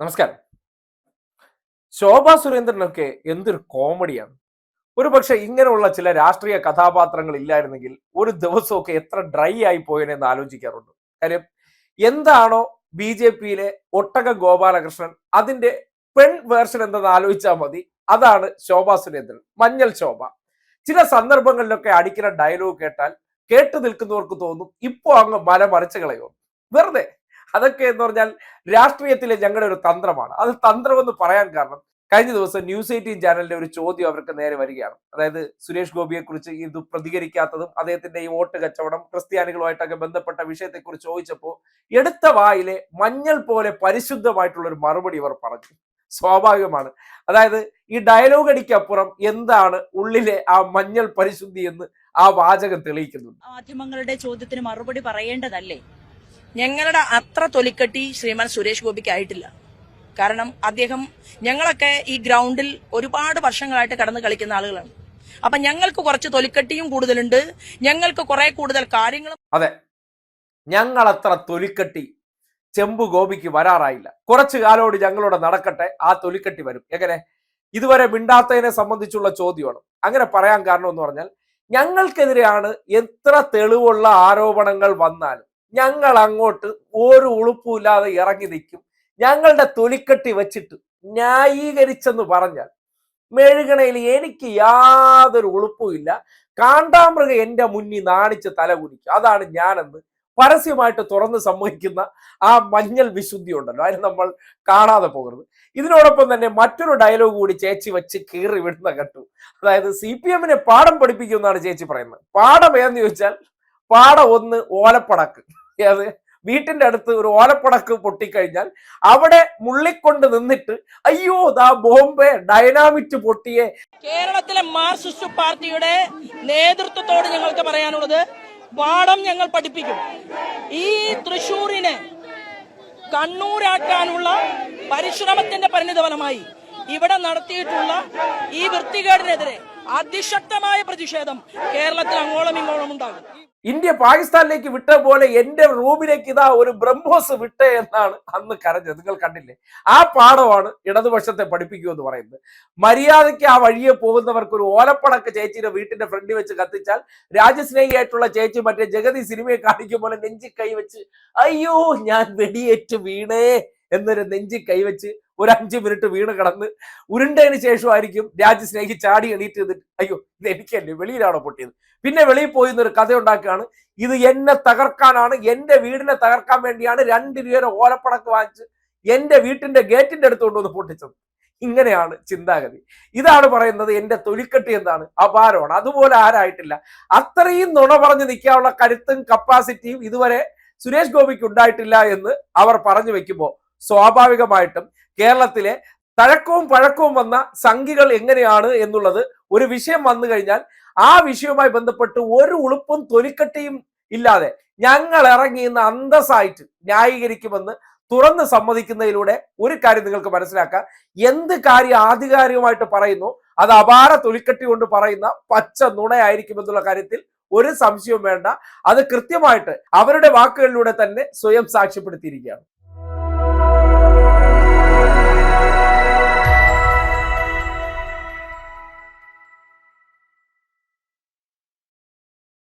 നമസ്കാരം. ശോഭാ സുരേന്ദ്രനൊക്കെ എന്തൊരു കോമഡിയാണ്. ഒരു പക്ഷെ ഇങ്ങനെയുള്ള ചില രാഷ്ട്രീയ കഥാപാത്രങ്ങൾ ഇല്ലായിരുന്നെങ്കിൽ ഒരു ദിവസമൊക്കെ എത്ര ഡ്രൈ ആയി പോയെന്ന് ആലോചിക്കാറുണ്ട്. കാര്യം എന്താണോ ബി ജെ പിയിലെ ഒട്ടക ഗോപാലകൃഷ്ണൻ അതിന്റെ പെൺ വേർഷൻ എന്തെന്ന് ആലോചിച്ചാൽ മതി. അതാണ് ശോഭാ സുരേന്ദ്രൻ മഞ്ഞൾ ശോഭ. ചില സന്ദർഭങ്ങളിലൊക്കെ അടിക്കുന്ന ഡയലോഗ് കേട്ടാൽ കേട്ടു നിൽക്കുന്നവർക്ക് തോന്നും ഇപ്പോ അങ്ങ് മല മറിച്ചു കളയോ വെറുതെ അതൊക്കെ എന്ന് പറഞ്ഞാൽ രാഷ്ട്രീയത്തിലെ ഞങ്ങളുടെ ഒരു തന്ത്രമാണ്. അത് തന്ത്രമെന്ന് പറയാൻ കാരണം കഴിഞ്ഞ ദിവസം ന്യൂസ് എയ്റ്റീൻ ചാനലിന്റെ ഒരു ചോദ്യം അവർക്ക് നേരെ വരികയാണ്. അതായത് സുരേഷ് ഗോപിയെ കുറിച്ച് ഇത് പ്രതികരിക്കാത്തതും അദ്ദേഹത്തിന്റെ ഈ വോട്ട് കച്ചവടം ക്രിസ്ത്യാനികളുമായിട്ടൊക്കെ ബന്ധപ്പെട്ട വിഷയത്തെക്കുറിച്ച് ചോദിച്ചപ്പോൾ എടുത്ത വായിലെ മഞ്ഞൾ പോലെ പരിശുദ്ധമായിട്ടുള്ള ഒരു മറുപടി ഇവർ പറഞ്ഞു. സ്വാഭാവികമാണ്. അതായത് ഈ ഡയലോഗ് അടിക്കപ്പുറം എന്താണ് ഉള്ളിലെ ആ മഞ്ഞൾ പരിശുദ്ധി എന്ന് ആ വാചകം തെളിയിക്കുന്നുണ്ട്. മാധ്യമങ്ങളുടെ ചോദ്യത്തിന് മറുപടി പറയേണ്ടതല്ലേ? ഞങ്ങളുടെ അത്ര തൊലിക്കെട്ടി ശ്രീമാൻ സുരേഷ് ഗോപിക്ക് ആയിട്ടില്ല. കാരണം അദ്ദേഹം ഞങ്ങളൊക്കെ ഈ ഗ്രൗണ്ടിൽ ഒരുപാട് വർഷങ്ങളായിട്ട് കടന്ന് കളിക്കുന്ന ആളുകളാണ്. അപ്പൊ ഞങ്ങൾക്ക് കുറച്ച് തൊലിക്കെട്ടിയും കൂടുതലുണ്ട്. ഞങ്ങൾക്ക് കുറെ കൂടുതൽ കാര്യങ്ങളും അതെ. ഞങ്ങളത്ര തൊലിക്കെട്ടി ചെമ്പു ഗോപിക്ക് വരാറായില്ല. കുറച്ചു കാലോട് ഞങ്ങളോട് നടക്കട്ടെ ആ തൊലിക്കെട്ടി വരും. എങ്ങനെ? ഇതുവരെ മിണ്ടാത്തതിനെ സംബന്ധിച്ചുള്ള ചോദ്യമാണ്. അങ്ങനെ പറയാൻ കാരണം എന്ന് പറഞ്ഞാൽ ഞങ്ങൾക്കെതിരെയാണ് എത്ര തെളിവുള്ള ആരോപണങ്ങൾ വന്നാലും ഞങ്ങൾ അങ്ങോട്ട് ഒരു ഉളുപ്പുമില്ലാതെ ഇറങ്ങി നിൽക്കും. ഞങ്ങളുടെ തൊലിക്കെട്ടി വെച്ചിട്ട് ന്യായീകരിച്ചെന്ന് പറഞ്ഞാൽ മെഴുകണയിൽ എനിക്ക് യാതൊരു ഉളുപ്പുമില്ല കാണ്ടാമൃഗ എന്റെ മുന്നിൽ നാണിച്ച് തല കുടിക്കും അതാണ് ഞാനെന്ന് പരസ്യമായിട്ട് തുറന്ന് സമ്മതിക്കുന്ന ആ മഞ്ഞൾ വിശുദ്ധി ഉണ്ടല്ലോ അതിന് നമ്മൾ കാണാതെ പോകരുത്. ഇതിനോടൊപ്പം തന്നെ മറ്റൊരു ഡയലോഗ് കൂടി ചേച്ചി വെച്ച് കീറി വിടുന്ന കണ്ടു. അതായത് സി പി എമ്മിനെ പാഠം പഠിപ്പിക്കുമെന്നാണ് ചേച്ചി പറയുന്നത്. പാഠം ഏതെന്ന് ചോദിച്ചാൽ പാഠം ഒന്ന് ഓലപ്പടക്ക്. അത് വീട്ടിന്റെ അടുത്ത് ഒരു ഓലപ്പടക്ക് പൊട്ടിക്കഴിഞ്ഞാൽ അവിടെ മുള്ളിക്കൊണ്ട് നിന്നിട്ട് അയ്യോ ദാ ബോംബെ ഡൈനാമിറ്റ് പൊട്ടിയെ. കേരളത്തിലെ മാർക്സിസ്റ്റ് പാർട്ടിയുടെ നേതൃത്വത്തോട് ഞങ്ങൾക്ക് പറയാനുള്ളത് പാഠം ഞങ്ങൾ പഠിപ്പിക്കും. ഈ തൃശൂരിനെ കണ്ണൂരാക്കാനുള്ള പരിശ്രമത്തിന്റെ പരിണിതഫലമായി ഇവിടെ നടത്തിയിട്ടുള്ള ഈ വൃത്തികേടിനെതിരെ അതിശക്തമായ പ്രതിഷേധം കേരളത്തിൽ അങ്ങോളം ഇങ്ങോളം ഉണ്ടാകും. ഇന്ത്യ പാകിസ്ഥാനിലേക്ക് വിട്ട പോലെ എന്റെ റൂമിലേക്ക് ഇതാ ഒരു ബ്രഹ്മോസ് വിട്ടേ എന്നാണ് അന്ന് കരഞ്ഞത്. നിങ്ങൾ കണ്ടില്ലേ? ആ പാഠമാണ് ഇടതുപക്ഷത്തെ പഠിപ്പിക്കൂ എന്ന് പറയുന്നത്. മര്യാദയ്ക്ക് ആ വഴിയെ പോകുന്നവർക്ക് ഒരു ഓലപ്പടക്ക് ചേച്ചിയുടെ വീട്ടിന്റെ ഫ്രണ്ടിൽ വെച്ച് കത്തിച്ചാൽ രാജ്യസ്നേഹിയായിട്ടുള്ള ചേച്ചി മറ്റേ ജഗതി സിനിമയെ കാണിക്കും പോലെ നെഞ്ചി കൈവച്ച് അയ്യോ ഞാൻ വെടിയേറ്റ് വീണേ എന്നൊരു നെഞ്ചി കൈവച്ച് ഒരു അഞ്ച് മിനിറ്റ് വീണ് കിടന്ന് ഉരുണ്ടതിന് ശേഷമായിരിക്കും രാജ്യസ്നേഹി ചാടി എണീറ്റ് അയ്യോ ഇത് എനിക്കല്ലേ വെളിയിലാണോ പൊട്ടിയത്? പിന്നെ വെളിയിൽ പോയി എന്നൊരു കഥ ഉണ്ടാക്കുകയാണ് ഇത് എന്നെ തകർക്കാനാണ് എന്റെ വീടിനെ തകർക്കാൻ വേണ്ടിയാണ് രണ്ട് രൂപ ഓലപ്പടക്ക് വാങ്ങിച്ച് എന്റെ വീട്ടിന്റെ ഗേറ്റിന്റെ അടുത്ത് കൊണ്ടുവന്ന് പൊട്ടിച്ചത്. ഇങ്ങനെയാണ് ചിന്താഗതി. ഇതാണ് പറയുന്നത് എന്റെ തൊലിക്കെട്ടി എന്താണ്? അപാരമാണ്. അതുപോലെ ആരായിട്ടില്ല. അത്രയും നുണ പറഞ്ഞ് നിൽക്കാനുള്ള കരുത്തും കപ്പാസിറ്റിയും ഇതുവരെ സുരേഷ് ഗോപിക്ക് ഉണ്ടായിട്ടില്ല എന്ന് അവർ പറഞ്ഞു വെക്കുമ്പോൾ സ്വാഭാവികമായിട്ടും കേരളത്തിലെ തഴക്കവും പഴക്കവും വന്ന സംഖ്യകൾ എങ്ങനെയാണ് എന്നുള്ളത് ഒരു വിഷയം വന്നു കഴിഞ്ഞാൽ ആ വിഷയവുമായി ബന്ധപ്പെട്ട് ഒരു ഉളുപ്പും തൊലിക്കട്ടിയും ഇല്ലാതെ ഞങ്ങൾ ഇറങ്ങി ഇന്ന് അന്തസ്സായിട്ട് ന്യായീകരിക്കുമെന്ന് തുറന്ന് സമ്മതിക്കുന്നതിലൂടെ ഒരു കാര്യം നിങ്ങൾക്ക് മനസ്സിലാക്കാം. എന്ത് കാര്യം ആധികാരികമായിട്ട് പറയുന്നു അത് അപാര തൊലിക്കട്ടി കൊണ്ട് പറയുന്ന പച്ച നുണയായിരിക്കും എന്നുള്ള കാര്യത്തിൽ ഒരു സംശയവും വേണ്ട. അത് കൃത്യമായിട്ട് അവരുടെ വാക്കുകളിലൂടെ തന്നെ സ്വയം സാക്ഷ്യപ്പെടുത്തിയിരിക്കുകയാണ്.